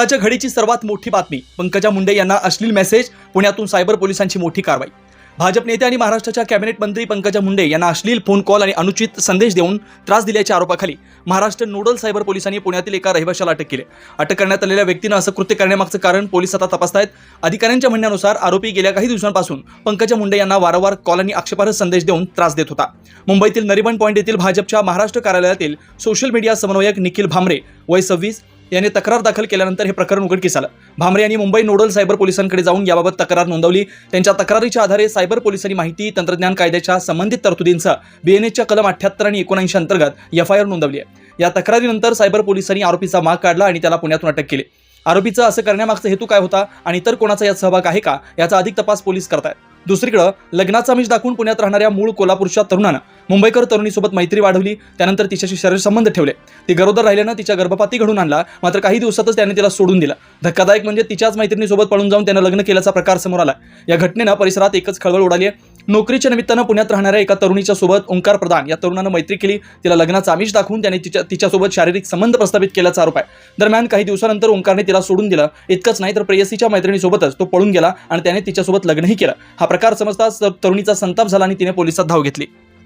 आजच्या घडीची सर्वात मोठी बातमी पंकजा मुंडे यांना अश्लील मेसेज पुण्यातून सायबर पोलिसांची मोठी कारवाई. भाजप नेते आणि महाराष्ट्राच्या कॅबिनेट मंत्री पंकजा मुंडे यांना अश्लील फोन कॉल आणि अनुचित संदेश देऊन त्रास दिल्याच्या आरोपाखाली महाराष्ट्र नोडल सायबर पोलिसांनी पुण्यातील एका रहिवाशाला अटक केली. अटक करण्यात आलेल्या व्यक्तीनं असं कृत्य करण्यामागचं कारण पोलीस आता तपासतायत. अधिकाऱ्यांच्या म्हणण्यानुसार आरोपी गेल्या काही दिवसांपासून पंकजा मुंडे यांना वारंवार कॉल आणि आक्षेपार्ह संदेश देऊन त्रास देत होता. मुंबईतील नरिमन पॉईंट येथील भाजपच्या महाराष्ट्र कार्यालयातील सोशल मीडिया समन्वयक निखिल भामरे वय सव्वीस यांनी तक्रार दाखल केल्यानंतर हे प्रकरण उघडकीस आलं. भामरे यांनी मुंबई नोडल सायबर पोलिसांकडे जाऊन याबाबत तक्रार नोंदवली. त्यांच्या तक्रारीच्या आधारे सायबर पोलिसांनी माहिती तंत्रज्ञान कायद्याच्या संबंधित तरतुदींसह बीएनएच्या कलम अठ्याहत्तर आणि एकोणऐंशी अंतर्गत एफ आय आर नोंदवली आहे. या तक्रारीनंतर सायबर पोलिसांनी आरोपीचा माग काढला आणि त्याला पुण्यातून अटक केली. आरोपीचं असं करण्यामागचा हेतू काय होता आणि इतर कोणाचा यात सहभाग आहे का याचा अधिक तपास पोलीस करतायत. दुसरीकडं लग्नाचा आमिष दाखवून पुण्यात राहणाऱ्या मूळ कोल्हापूरच्या तरुणानं मुंबईकर तरुणीसोबत मैत्री वाढवली त्यानंतर तिच्याशी शरीर संबंध ठेवले. ती गरोदर राहिल्यानं तिच्या गर्भपाती घडून आणला मात्र काही दिवसातच त्याने तिला सोडून दिलं. धक्कादायक म्हणजे तिच्याच मैत्रिणीसोबत पळून जाऊन त्यानं लग्न केल्याचा प्रकार समोर आला. या घटनेनं परिसरात एकच खळबळ उडाली आहे. नोकरीच्या निमित्तानं पुण्यात राहणाऱ्या एका तरुणीच्या सोबत ओंकार प्रधान या तरुणानं मैत्री केली. तिला लग्नाचा आमिष दाखवून त्याने तिच्या तिच्यासोबत शारीरिक संबंध प्रस्थापित केल्याचा आरोप आहे. दरम्यान काही दिवसानंतर ओंकारने तिला सोडून दिलं. इतकंच नाही तर प्रेयसीच्या मैत्रिणीसोबतच तो पळून गेला आणि त्याने तिच्यासोबत लग्नही केलं. हा प्रकार समजताच तरुणीचा संताप झाला आणि तिने पोलिसात धाव घेतली.